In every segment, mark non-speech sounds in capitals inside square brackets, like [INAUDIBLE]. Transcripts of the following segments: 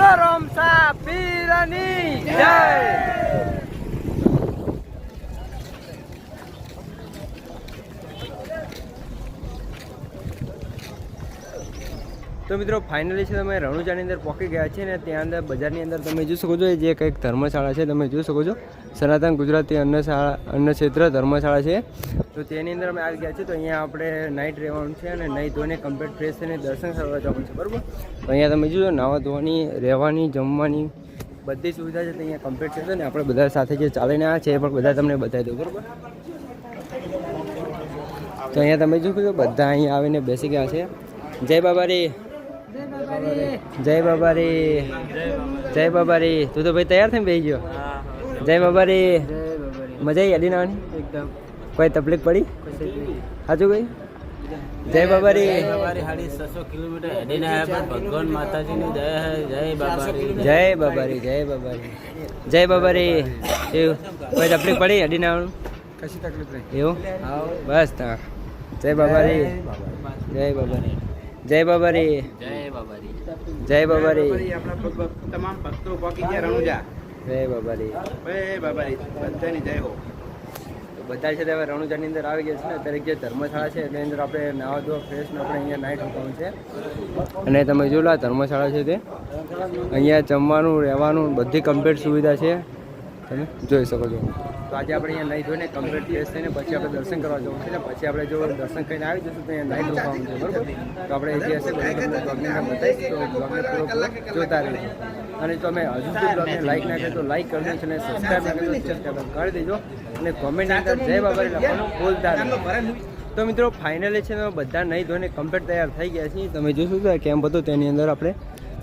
બોલો રોમસા પીરની જય તો મિત્રો ફાઇનલી છે, તમે રણુજાની અંદર પહોંચી ગયા છે ને ત્યાં અંદર બજારની અંદર તમે જોઈ શકો છો જે કંઈક ધર્મશાળા છે, તમે જોઈ શકો છો. સનાતન ગુજરાતી અન્નશાળા અન્ન ક્ષેત્ર ધર્મશાળા છે. તો તેની અંદર અમે આવી ગયા છીએ. તો અહીંયા આપણે નાઇટ રહેવાનું છે અને નહીં ધોઈને કમ્પ્લીટ ફ્રેશ થઈને દર્શન કરવા જવાનું છે, બરાબર? તો અહીંયા તમે જોજો, નાવા ધોવાની, રહેવાની, જમવાની બધી સુવિધા છે, તો અહીંયા કમ્પ્લીટ છે. ને આપણે બધા સાથે જે ચાલીને આવ્યા છે, એ પણ બધા તમને બતાવી દઉં, બરાબર? તો અહીંયા તમે જોયું બધા અહીંયા આવીને બેસી ગયા છે. જય બાબારી. જય બાબારી. જય બાબારી. તું તો ભાઈ તૈયાર થઈને બેસી ગયો. જય બાબારી. મજા આવી અડી નાવાની એકદમ કોઈ તકલીફ પડી? સાચું ભાઈ જય ભગવાન માતાજીની જય બાબા જય બાબારી. જય બાબારી. જય જય એવું, કોઈ તકલીફ પડી અડી નાવાનું કશી તકલીફ એવું? બસ તા. જય બાબારી જય બાબારી. જય બાબારી. જય બાબારી. જય બાબારી. તમામ ભક્તો પહોંચી ગયા રણુજા. જય બાબારી. જય બાબારી બધાની જય હો. બધા છે તે હવે રણુજાની અંદર આવી ગયા છે ને અત્યારે જે ધર્મશાળા છે એની અંદર આપણે નાવા ધોવા ફ્રેશ આપણે અહીંયા નાઇટ રોકાવાનું છે. અને તમે જોયું લો ધર્મશાળા છે તે. અહીંયા જમવાનું રહેવાનું બધી કમ્પ્લીટ સુવિધા છે. તમે જોઈ શકો છો. તો આજે આપણે અહીંયા નહીં જોઈને કમ્પ્લીટ ફ્રેશ થઈને પછી આપણે દર્શન કરવા જવું છે. ને પછી આપણે જો દર્શન કરીને આવી જશું તો અહીંયા નાઇટ રોકાવાનું છે બરાબર? તો આપણે જે હશે બધું જોતા રહીએ અને તમે હજુ સુધી લાઈક ના કરે તો લાઈક કરી દેજો અને સબસ્ક્રાઈબ ના કરે સબસ્ક્રાઈબ કરી દેજો. અને કોમેન્ટ અંદર જય બાબા લખવાનું બોલતા નહીં. તો મિત્રો ફાઇનલી છે ને, બધા નહીં ધોઈને કમ્પ્લીટ તૈયાર થઈ ગયા છીએ. તમે જોશો તો કેમ્પ હતો તેની અંદર આપણે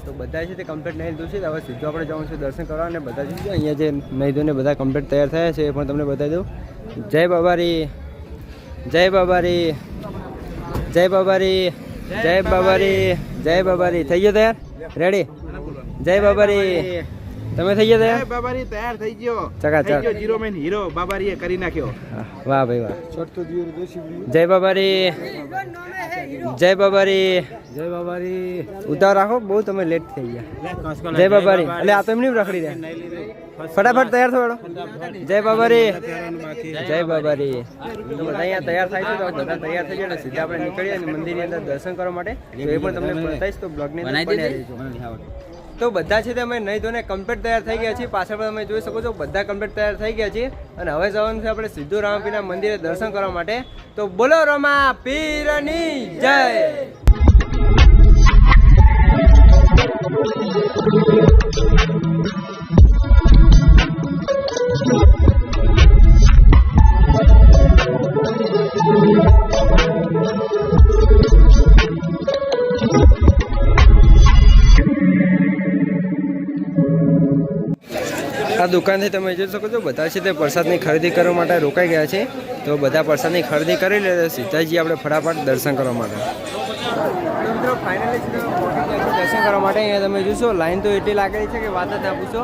તો બધા છે તે કમ્પ્લીટ નહીં ધોશે હવે સીધું આપણે જવાનું છે દર્શન કરવા અને બધા જોશું અહીંયા જે નહીં બધા કમ્પ્લીટ તૈયાર થયા છે એ પણ તમને બતાવી દઉં. જય બાબારી જય બાબારી જય બાબારી જય બાબારી જય બાબારી. થઈ ગયો તૈયાર? રેડી જય બાબારી. તમે થઈ ગયા જય તૈયાર બાબારી તૈયાર થઈ ગયો. ચકાચક. થઈ ગયો જીરો મેન હીરો. બાબારીએ કરી નાખ્યો. વાહ ભાઈ વાહ. જય બાબારી. જય બાબારી. જય બાબારી. ઉતાર રાખો બહુ તમે લેટ થઈ ગયા. જય બાબારી. એટલે આ તો એમની રખડી દે. ફટાફટ તૈયાર થવાડો જય બાબારી. જય બાબારી. બધા અહીંયા તૈયાર થાય છે તો બધા તૈયાર થઈ જાય સીધા આપણે નીકળીએ મંદિરની અંદર દર્શન કરવા માટે. તો એ પણ તમને બતાવીશ તો બ્લોગની બન્યા રહેજો. તો બધા છે તે અમે નહીં ધોને કમ્પ્લીટ તૈયાર થઈ ગયા છીએ. પાછળ પણ તમે જોઈ શકો છો, બધા કમ્પ્લીટ તૈયાર થઈ ગયા છીએ. અને હવે જવાનું છે આપણે સીધું રામપીના મંદિરે દર્શન કરવા માટે. તો બોલો રમા પીરની જય! આ દુકાનથી તમે જોઈ શકો છો, બધા છે તે પ્રસાદની ખરીદી કરવા માટે રોકાઈ ગયા છે. તો બધા પ્રસાદની ખરીદી કરી લે, સીતાજી આપણે ફટાફટ દર્શન કરવા માટે. ફાઇનલી દર્શન કરવા માટે અહીંયા તમે જોશો, લાઈન તો એટલી લાગેલી છે કે વાત જ ના પૂછો.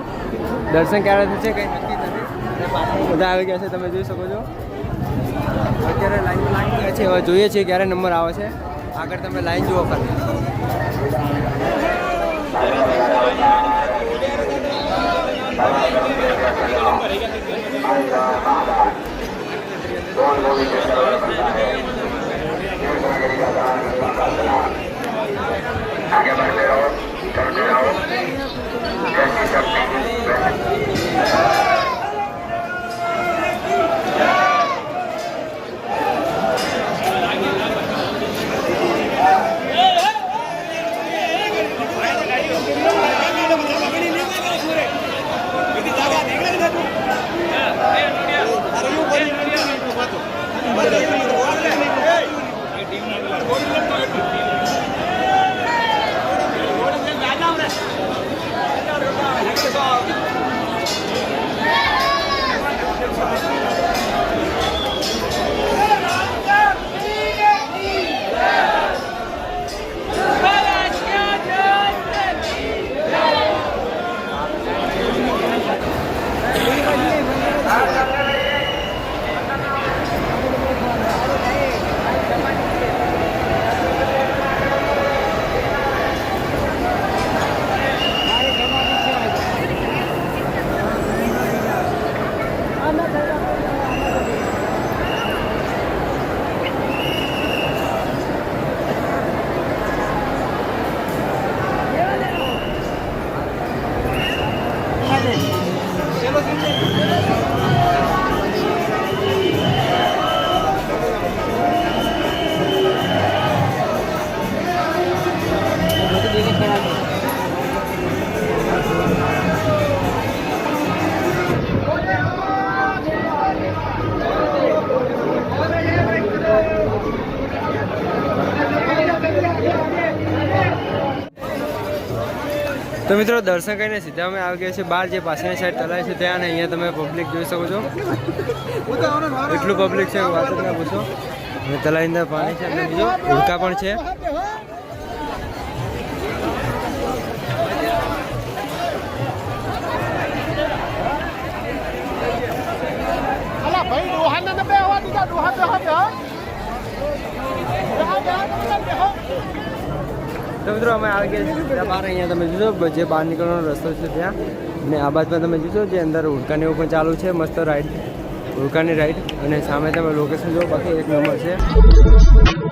દર્શન ક્યારે થશે, કંઈ નક્કી નથી. બધા આવી ગયા છે, તમે જોઈ શકો છો. અત્યારે લાઈન લાગી ગયા છે, હવે જોઈએ છીએ ક્યારે નંબર આવે છે. આગળ તમે લાઈન જુઓ दोन गोविंद તો મિત્રો, દર્શન કરીને સીધા અમે આવી ગયા છે બહાર. જે પાછળની સાઈડ તલાય છે ત્યાં અને અહીંયા તમે પબ્લિક જોઈ શકો છો. એટલું પબ્લિક છે વાત જ ના પૂછો. અને અંદર પાણી છે, અને બીજો ઉડકા પણ છે. ભાઈ, ડોહાને ને બેહો બેહો બેહો તમે બેહો તો મિત્રો અમે આવી ગયા બહાર. અહીંયા તમે જોશો જે બહાર નીકળવાનો રસ્તો છે ત્યાં. અને આ બાજુમાં તમે જોશો જે અંદર ઉડકાની એવું પણ ચાલુ છે, મસ્ત રાઈડ ઉડકાની રાઈડ અને સામે તમે લોકેશન જોવો બાકી એક નંબર છે.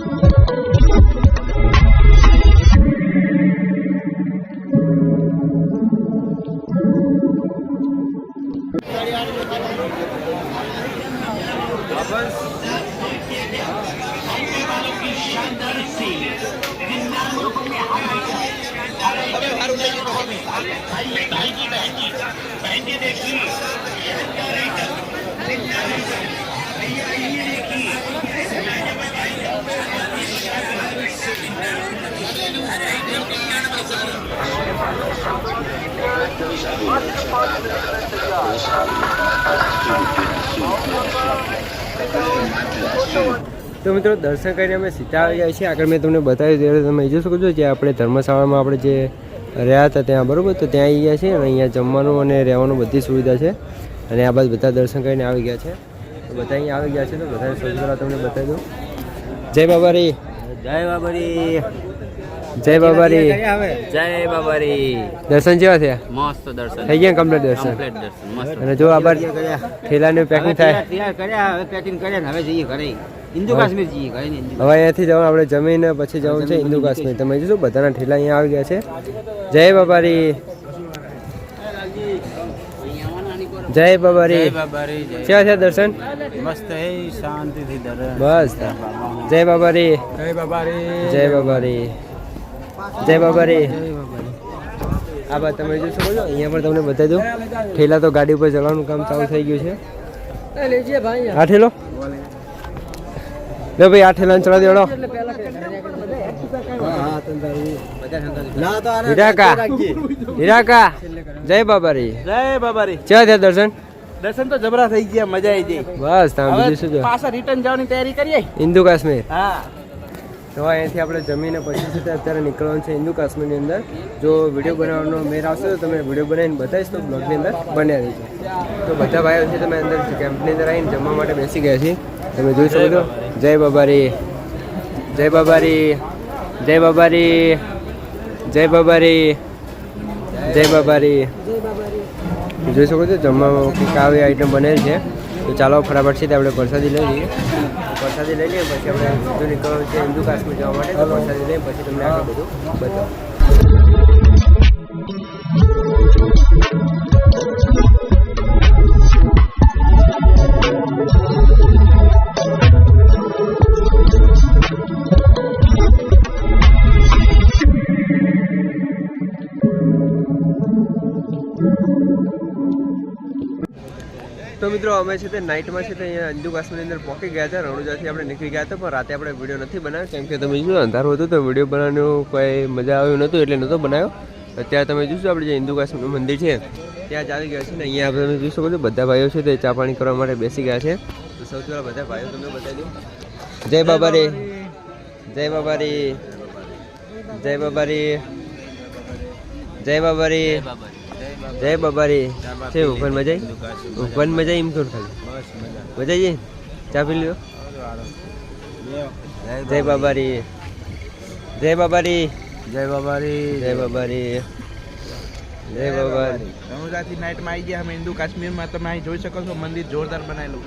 તો મિત્રો, દર્શન કરીને અમે સીધા આવી ગયા છીએ. આગળ મેં તમને બતાવ્યું ત્યારે તમે જોઈ શકો છો જે આપણે ધર્મશાળામાં આપણે જે રહ્યા હતા ત્યાં બરાબર? તો ત્યાં આવી ગયા છે અને અહીંયા જમવાનું અને રહેવાનું બધી સુવિધા છે. અને આ બાદ બધા દર્શન કરીને આવી ગયા છે. તો બધા અહીંયા આવી ગયા છે તો બધા સૌથી પહેલાં તમને બતાવી દઉં. જય બાબારી. જય બાબારી. જય બાબારી. જય બાબારી. દર્શન જેવા થયા? મસ્ત દર્શન. થઈ ગયા કમ્પ્લીટ દર્શન? કમ્પ્લીટ દર્શન મસ્ત. અને જો આભાર ઠેલાનું પેકિંગ થાય કર્યા હવે પેકિંગ કર્યા હવે જઈએ ઘરે. હિન્દુ કાશ્મીર જઈએ હવે અહીંયાથી જવાનું આપણે જમીને પછી જવાનું છે હિન્દુ કાશ્મીર. તમે જોશો બધાના ઠેલા અહીંયા આવી ગયા છે. જય બાબારી. જય બાબારી. જય બાબારી જય કેવા છે દર્શન? મસ્ત હે શાંતિથી દર્શન. બસ. જય બાબારી. જય બાબારી. જય બાબારી. જય બાબારી. આ બાદ તમે શકો છો અહીંયા પણ તમને બતાવી દઉં. ઠેલા તો ગાડી ઉપર ચલાવવાનું કામ ચાલુ થઈ ગયું છે. હા ઠેલો? લે ભાઈ આ ઠેલાને ચડા દેડો. હીરાકા હીરાકા જય બાબારી. જય બાબારી. કેવા થયા દર્શન? દર્શન તો જબરા થઈ ગયા મજા આવી ગઈ. બસ તમે બીજું શું પાછા રિટર્ન જવાની તૈયારી કરીએ? હિન્દુ કાશ્મીર. હા. તો અહીંયાથી આપણે જમીને પછી છે અત્યારે નીકળવાનું છે હિન્દુ કાશ્મીરની અંદર. જો વીડિયો બનાવવાનો મેર આવશે તો તમે વીડિયો બનાવીને બતાવીશ તો બ્લોગની અંદર બન્યા રહીજો. તો બધા ભાઈઓ છે તમે અંદર કેમ્પની અંદર આવીને જમવા માટે બેસી ગયા છીએ. તમે જોઈ શકો છો. જય બાબારી. જય બાબારી. જય બાબારી. જય બાબારી. જય બાબારી. જોઈ શકો છો, જમવામાં કંઈક આવી આઈટમ બનેલી છે. તો ચાલો ફટાફટ છે આપણે પ્રસાદી લઈ લઈએ. પ્રસાદી લઈ લઈએ, પછી આપણે નીકળવાનું હિન્દુ કાશ્મીર જવા માટે, તો પ્રસાદી લઈએ પછી તમને આગળ બધું બતાવું. મિત્રો અમે છે તે નાઇટમાં છે તે અહીંયા અંજુ કાશ્મીરની અંદર પહોંચી ગયા હતા રણુજાથી આપણે નીકળી ગયા હતા પણ રાતે આપણે વીડિયો નથી બનાવ્યો. કેમ કે તમે જો અંધારું હતું તો વીડિયો બનાવવાનું કોઈ મજા આવ્યું નહોતું એટલે નહોતો બનાવ્યો. અત્યારે તમે જોશો આપણે જે હિન્દુ કાશ્મીરનું મંદિર છે ત્યાં જ આવી ગયા છે ને અહીંયા તમે જોઈ શકો છો બધા ભાઈઓ છે તે ચા પાણી કરવા માટે બેસી ગયા છે. તો સૌથી પહેલાં બધા ભાઈઓ તમને બતાવી દઉં. જય બાબા રે જય બાબા રે જય બાબા રે જય બાબા રે જય બાબા રે છે ઉપર મજા આવી ઉપર મજા એમ થોડું ખાલી. મજા આવી ચા પી લ્યો. જય બાબા રે જય બાબા રે જય બાબારી. જય બાબા રે જય બાબા રે રણુજાથી નાઇટમાં આવી ગયા અમે હિન્દુ કાશ્મીરમાં. તમે અહીં જોઈ શકો છો મંદિર જોરદાર બનાવેલું.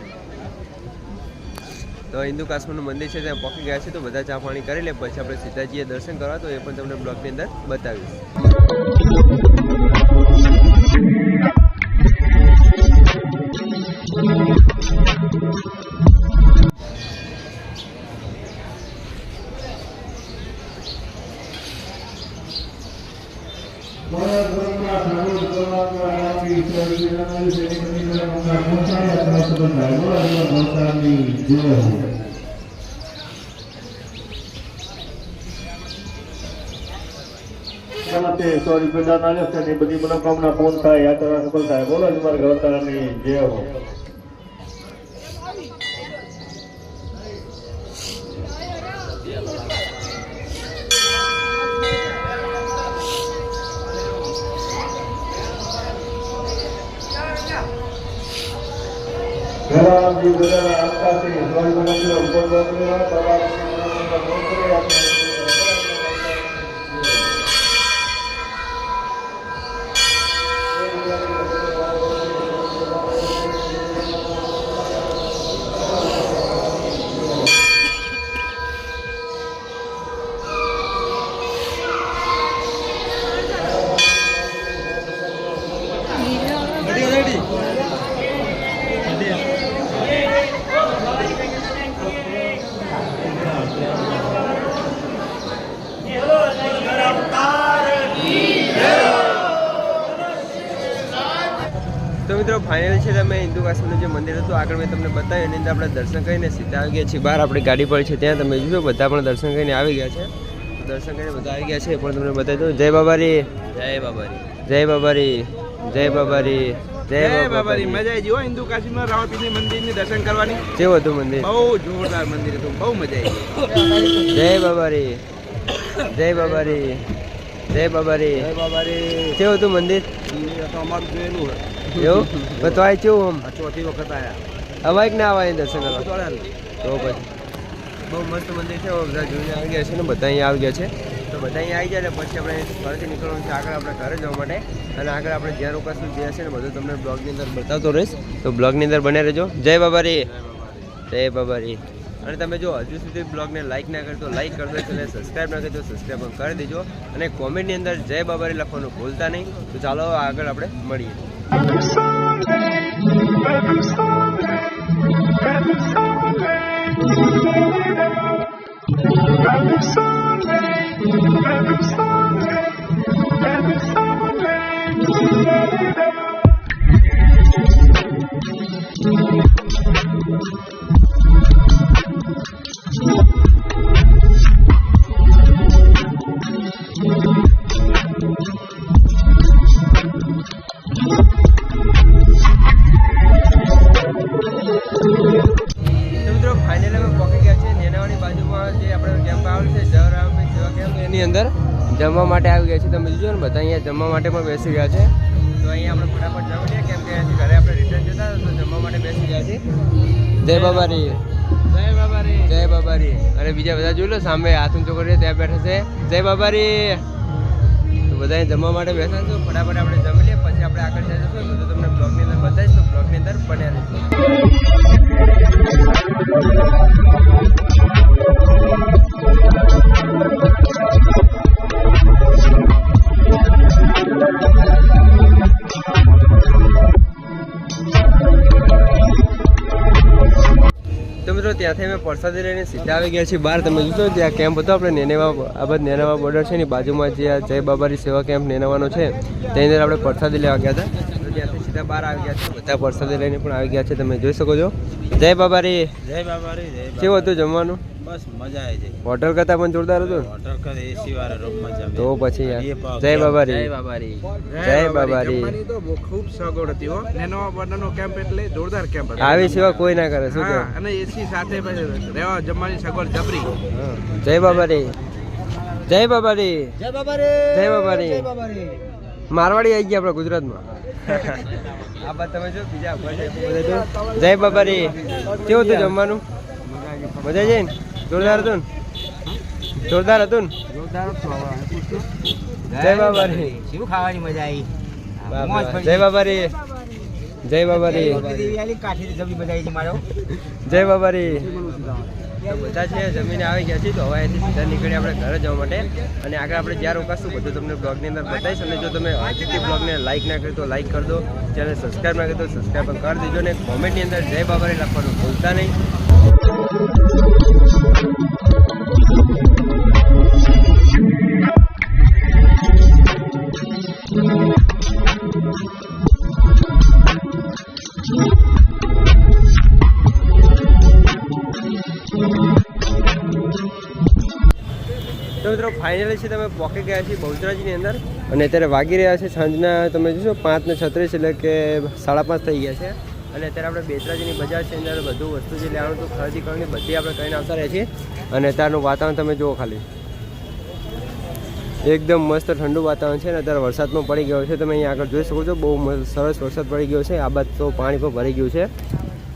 તો હિન્દુ કાશ્મીરનું મંદિર છે ત્યાં પહોંચી ગયા છે તો બધા ચા પાણી કરી લે. પછી આપણે સીતાજીએ દર્શન કરવા તો એ પણ તમને બ્લોગની અંદર બતાવીશ. તરફથી સોરી રૂપિયા દાન આવ્યો છે બધી મનોકામના પૂર્ણ થાય, યાત્રા સફળ થાય. બોલો જ મારા ગૌતારાની જય હો. કાશ્મીરનું જે મંદિર હતું આગળ મેં તમને બતાવ્યું એની અંદર આપણે દર્શન કરીને સીધા આવી ગયા છીએ. બહાર આપણી ગાડી પડી છે ત્યાં તમે જોયું બધા પણ દર્શન કરીને આવી ગયા છે. દર્શન કરીને બધા આવી ગયા છે પણ તમને બતાવી દઉં. જય બાબારી. જય બાબારી. જય બાબારી. જય બાબારી. જય જય બાબારી. બાબારી. મજા આવી ગઈ હિન્દુ કાશ્મીરમાં રાવતીજી મંદિરની દર્શન કરવાની. કેવું હતું મંદિર? બહુ જોરદાર મંદિર હતું બહુ મજા આવી જય બાબારી. જય બાબારી. જય બાબારી. જય બાબારી. કેવું હતું મંદિર? તો અમારું જોયેલું એવું? તો આ કેવું આ ચોથી વખત આયા. આમ અવાય કે ના અવાય દર્શન કરવા. તો પછી? બહુ મસ્ત મંદિર છે બધા જોઈને આવી ગયા છે ને બધા અહીંયા આવી ગયા છે. તો બધા અહીંયા આવી જાય પછી આપણે ઘરેથી નીકળવાનું છે આગળ આપણે ઘરે જવા માટે. અને આગળ આપણે જ્યાં રોકાશું જે હશે ને બધું તમને બ્લોગની અંદર બતાવતો રહીશ. તો બ્લોગની અંદર બને રહેજો. જય બાબારી. જય બાબારી. અને તમે જો હજુ સુધી બ્લોગને લાઇક ના કરતો લાઇક કરશો દેજો અને સબસ્ક્રાઈબ ના કરજો સબસ્ક્રાઈબ પણ કરી દેજો. અને કોમેન્ટની અંદર જય બાબારી લખવાનું ભૂલતા નહીં. તો ચાલો આગળ આપણે મળીએ. every Sunday, every Sunday, every Sunday. ગયા છે તમે જોજો ને બધા અહીંયા જમવા માટે પણ બેસી ગયા છે. તો અહીંયા આપણે ફટાફટ જવું છે કેમ કે અહીંયાથી ઘરે આપણે રિટર્ન જતા તો જમવા માટે બેસી ગયા છે જય બાબારી. જય બાબારી. જય બાબારી. અને બીજા બધા જોઈ લો સામે હાથ ચોકડી ત્યાં બેઠા છે. જય બાબારી. તો બધા જમવા માટે બેસા છો. ફટાફટ આપણે જમી લઈએ પછી આપણે આગળ જઈ જશું. બધું તમને બ્લોગની અંદર બતાવીશ તો બ્લોગની અંદર બન્યા રહેજો. મિત્રો ત્યાંથી અમે પરસાદી લઈને સીધા આવી ગયા છીએ બહાર. તમે જોશો ત્યાં કેમ્પ હતો આપણે નેનેવા આ બધા નેનાવા બોર્ડર છે ને બાજુમાં જે આ જય બાબારી સેવા કેમ્પ નેનાવાનો છે તેની અંદર આપણે પરસાદી લેવા ગયા હતા. તો ત્યાંથી સીધા બહાર આવી ગયા છે બધા પરસાદી લઈને પણ આવી ગયા છે તમે જોઈ શકો છો. જય બાબારી. જય બાબારી કેવું હતું જમવાનું? બસ મજા આવી જાય હોટલ કરતાં પણ જોરદાર હતું? હોટલ કર એસી વાળા રૂમમાં જમે. તો પછી યાર. જય? બાબારી. જય બાબારી. જય બાબારી. તો ખૂબ સગવડ હતી હો. નેનો વર્ણનો કેમ્પ એટલે જોરદાર કેમ્પ હતો. આવી સેવા કોઈ ના કરે શું હા અને એસી સાથે પછી રહેવા જમવાની સગવડ જબરી. જય બાબારી. જય બાબારી. જય બાબારી. જય બાબારી. જય બાબારી. મારવાડી આવી ગયા આપણા ગુજરાતમાં. [LAUGHS] આ બાદ તમે જો બીજા ઉપર છે, બધા જો. જય બાબારી. કેવું હતું જમવાનું? મજા આવી ને જોરદાર હતું જોરદાર હતું જય બાબારી શું ખાવાની મજા આવી? રે. જય જય કાઠી જબરી મજા આવી મારો. જય બાબા રે. બધા છે જમીને આવી ગયા છે તો હવે અહીંથી સીધા નીકળી આપણે ઘરે જવા માટે. અને આગળ આપણે જ્યાં રોકાશું બધું તમને બ્લોગની અંદર બતાવીશ. અને જો તમે હજી બ્લોગને લાઈક ના કરી તો લાઈક કરી દો ચેનલ સબસ્ક્રાઈબ ના કરી તો સબસ્ક્રાઈબ પણ કરી દેજો. અને કોમેન્ટની અંદર જય બાબારી લખવાનું ભૂલતા નહીં. ફાઇનલી છે, તમે પોકી ગયા છીએ બહુચરાજીની અંદર. અને અત્યારે વાગી રહ્યા છે સાંજના, તમે જોશો, પાંચ ને છત્રીસ એટલે કે સાડા પાંચ થઈ ગયા છે. અને અત્યારે આપણે બેચરાજીની બજાર છે અંદર બધું વસ્તુ જે લેવાનું હતું, ખરીદી કરવાની, બધી આપણે કરીને આવતા રહીએ છીએ. અને અત્યારનું વાતાવરણ તમે જુઓ ખાલી. એકદમ મસ્ત ઠંડુ વાતાવરણ છે અને અત્યારે વરસાદ પણ પડી ગયો છે. તમે અહીંયા આગળ જોઈ શકો છો, બહુ સરસ વરસાદ પડી ગયો છે. આ બાદ તો પાણી પણ ભરી ગયું છે.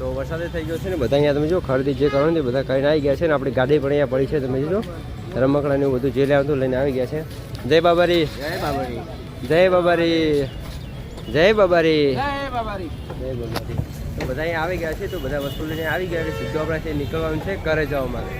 તો વરસાદ થઈ ગયો છે ને, બધા અહીંયા તમે જો ખરીદી જે કરવાની બધા કરીને આવી ગયા છે ને આપણી ગાડી પણ અહીંયા પડી છે, તમે જોજો રમકડાને એવું બધું જે લેવાનું લઈને આવી ગયા છે. જય બાબારી. જય બાબારી. જય બાબારી. જય બાબારી. જય બાબારી. જય બાબારી. તો બધા અહીંયા આવી ગયા છે તો બધા વસ્તુ લઈને આવી ગયા છે. સીધું આપણે છે નીકળવાનું છે ઘરે જવા માટે.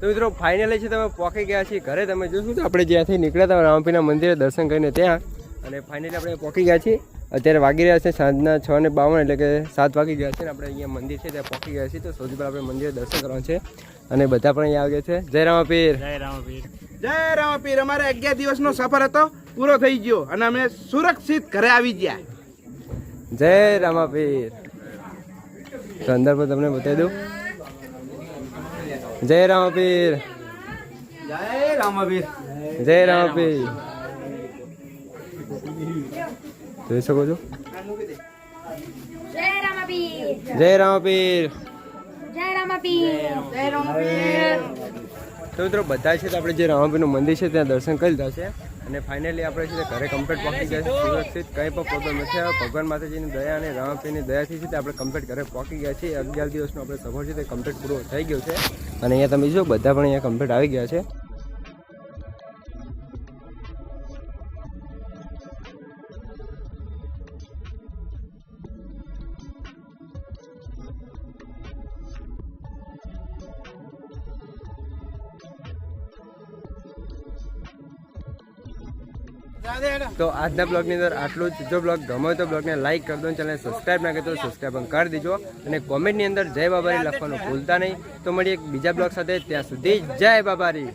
તો મિત્રો ફાઇનલી છે તમે પોકી ગયા છીએ. ઘરે તમે જોશું તો આપણે જ્યાંથી નીકળ્યા હતા રામપીના મંદિરે દર્શન કરીને ત્યાં. અને ફાઇનલી આપણે પોકી ગયા છીએ. અત્યારે વાગી રહ્યા છે સાંજના છ ને બાવન એટલે કે સાત વાગી ગયા છે ને આપણે અહીંયા મંદિર છે ત્યાં પહોંચી ગયા છીએ. તો સૌથી પહેલાં આપણે મંદિરે દર્શન કરવાનું છે અને બધા પણ અહીંયા આવ્યા છે. જય રામાપીર. જય રામપીર. જય રામપીર. અમારે અગિયાર દિવસનો સફર હતો પૂરો થઈ ગયો અને અમે સુરક્ષિત ઘરે આવી ગયા. જય રામાપીર. તો અંદર પર તમને બતાવી દઉં. જય રામાપીર. જય રામપીર. જય રામાપીર. જોઈ શકો છો જય રામાપીર. જય રામાપીર. જય રામાપીર. જય રામાપીર. તો મિત્રો બધા છે તો આપણે જે રામાપીરનું મંદિર છે ત્યાં દર્શન કરી લીધા છે અને ફાઇનલી આપણે છે ઘરે કમ્પ્લીટ પહોંચી ગયા છે સુરક્ષિત કંઈ પણ પ્રોબ્લેમ નથી આવ્યો. ભગવાન માતાજીની દયા અને રામાપીરની દયાથી છે તે આપણે કમ્પ્લીટ ઘરે પહોંચી ગયા છીએ. અગિયાર દિવસનો આપણે સફર છે તે કમ્પ્લીટ પૂરો થઈ ગયો છે. અને અહીંયા તમે જો બધા પણ અહીંયા કમ્પ્લીટ આવી ગયા છે. તો આજના બ્લોગની અંદર આટલું જ. જો બ્લોગ ગમે તો બ્લોગને લાઇક કરી દો ચેનલને સબસ્ક્રાઈબ ના કરતો સબસ્ક્રાઈબ પણ કરી દેજો. અને કોમેન્ટની અંદર જય બાબારી લખવાનું ભૂલતા નહીં. તો મળીએ એક બીજા બ્લોગ સાથે. ત્યાં સુધી જય બાબારી.